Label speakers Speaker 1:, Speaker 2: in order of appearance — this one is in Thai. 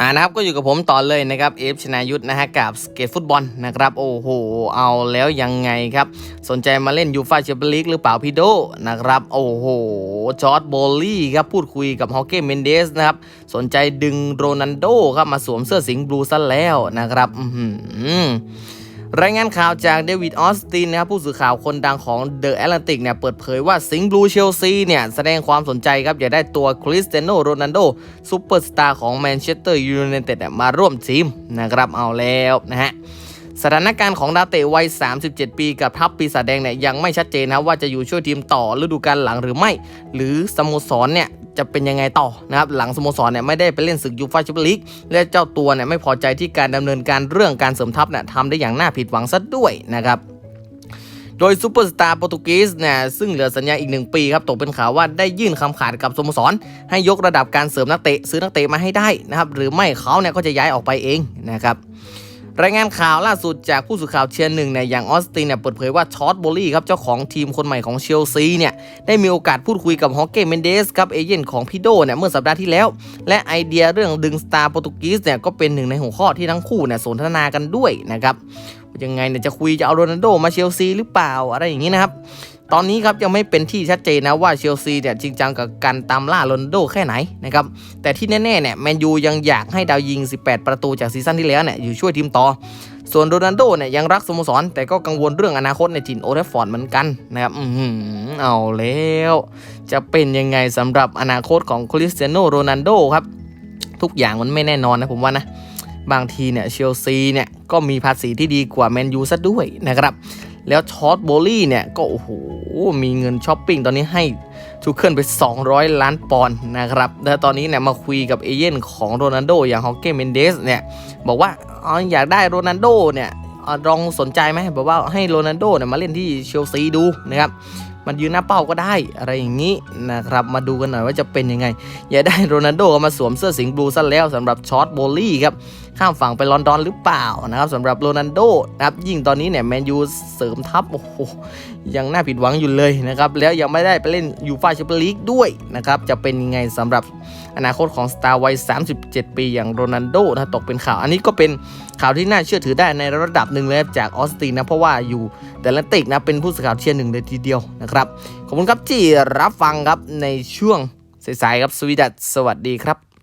Speaker 1: อ่านะครับก็อยู่กับผมต่อเลยนะครับเอฟชนายุทธนะฮะกับสเกตฟุตบอลนะครับโอ้โหเอาแล้วยังไงครับ สนใจมาเล่นยูฟาแชมเปี้ยนลีกหรือเปล่าพี่โดนะครับโอ้โหจอร์ดโบลลี่ครับพูดคุยกับฮอเก้เมนเดสนะครับสนใจดึงโรนันโดครับมาสวมเสื้อสิงห์บลูซะแล้วนะครับอืม รายงานข่าวจากเดวิดออสตินนะครับผู้สื่อข่าวคนดังของเดอะแอตแลนติกเนี่ยเปิดเผยว่าสิงห์บลูเชลซีเนี่ยแสดงความสนใจครับอยากได้ตัวคริสเตียโนโรนัลโดซูเปอร์สตาร์ของแมนเชสเตอร์ยูไนเต็ดเนี่ยมาร่วมทีมนะครับเอาแล้วนะฮะสถานการณ์ของดาเตะวัย 37 ปีกับทัพปีศาจแดงเนี่ยยังไม่ชัดเจนนะว่าจะอยู่ช่วยทีมต่อฤดูกาลหลังหรือไม่ หรือสโมสรเนี่ย จะเป็นยังไงต่อนะครับหลังสโมสรเนี่ยไม่ได้ไปเล่นศึกยูฟ่าแชมเปี้ยนลีกและเจ้าตัวเนี่ยไม่พอใจที่การดำเนินการเรื่องการเสริมทัพเนี่ยทำได้อย่างน่าผิดหวังซะด้วยนะครับโดยซูเปอร์สตาร์โปรตุเกสเนี่ยซึ่งเหลือสัญญาอีกหนึ่งปีครับตกเป็นข่าวว่าได้ยื่นคำขาดกับสโมสร ให้ยกระดับการเสริมนักเตะซื้อนักเตะมาให้ได้นะครับหรือไม่เขาเนี่ยก็จะย้ายออกไปเองนะครับ รายงานข่าวล่าสุดจากผู้สื่อข่าวเชียร์หนึ่งเนี่ยอย่างออสตินเนี่ยเปิดเผยว่าชอตโบลี่ครับเจ้าของทีมคนใหม่ของเชลซีเนี่ยได้มีโอกาสพูดคุยกับฮอกเก้เมนเดสครับเอเย่นของพี่โดเนี่ยเมื่อสัปดาห์ที่แล้ว และไอเดียเรื่องดึงสตาร์โปรตุกีสเนี่ยก็เป็นหนึ่งในหัวข้อที่ทั้งคู่เนี่ยสนทนากันด้วยนะครับยังไงเนี่ยจะคุยจะเอาโรนัลโดมาเชลซีหรือเปล่าอะไรอย่างนี้นะครับ ตอนนี้ครับยังไม่เป็นที่ชัดเจนนะว่าเชลซีเนี่ยจริงจังกับการตามล่าโรนโดแค่ไหนนะครับแต่ที่แน่ๆเนี่ยแมนยูยังอยากให้ดาวยิง 18 ประตูจากซีซั่นที่แล้วเนี่ยอยู่ช่วยทีมต่อ ส่วนโรนัลโดเนี่ยยังรักสโมสร แต่ก็กังวลเรื่องอนาคตในถิ่นโอเทฟฟอร์ดเหมือนกันนะครับอือหือเอาแล้ว จะเป็นยังไงสำหรับอนาคตของคริสเตียโนโรนัลโดครับทุกอย่างมันไม่แน่นอนนะผมว่านะบางทีเนี่ยเชลซีเนี่ยก็มีภาษีที่ดีกว่าแมนยูซะด้วยนะครับ แล้วชอตโบลี่เนี่ย ก็โอ้โห มีเงินช้อปปิ้งตอนนี้ให้ทุกเคลื่อนไป 200 ล้านปอนด์นะครับแล้วตอนนี้เนี่ยมาคุยกับเอเย่นของโรนัลโดอย่างฮอกเก้เมนเดสเนี่ย บอกว่าอ๋ออยากได้โรนัลโดเนี่ยลองสนใจไหมบอกว่าให้โรนัลโดเนี่ยมาเล่นที่เชลซีดูนะครับ มันยืนหน้าเป้าก็ได้อะไรอย่างนี้นะครับมาดูกันหน่อยว่าจะเป็นยังไง อย่าได้โรนัลโดมาสวมเสื้อสิงห์บลูซะแล้วสำหรับชอตโบลี่ครับข้ามฝั่งไปลอนดอนหรือเปล่านะครับสำหรับโรนัลโดนะครับยิ่งตอนนี้เนี่ยแมนยูเสริมทัพโอ้โหยังน่าผิดหวังอยู่เลยนะครับแล้วยังไม่ได้ไปเล่นยูฟ่าแชมเปี้ยนลีกด้วยนะครับจะเป็นยังไงสำหรับอนาคตของสตาร์วัย 37 ปีอย่างโรนัลโดนะตกเป็นข่าว อันนี้ก็เป็นข่าวที่น่าเชื่อถือได้ในระดับหนึ่งเลยจากออสตินนะเพราะว่าอยู่ แตแลนติกนะเป็นผู้สื่อข่าวเทียร์หนึ่งเลยทีเดียวนะครับ ขอบคุณครับที่รับฟังครับในช่วงสายๆครับสวีดัสสวัสดีครับ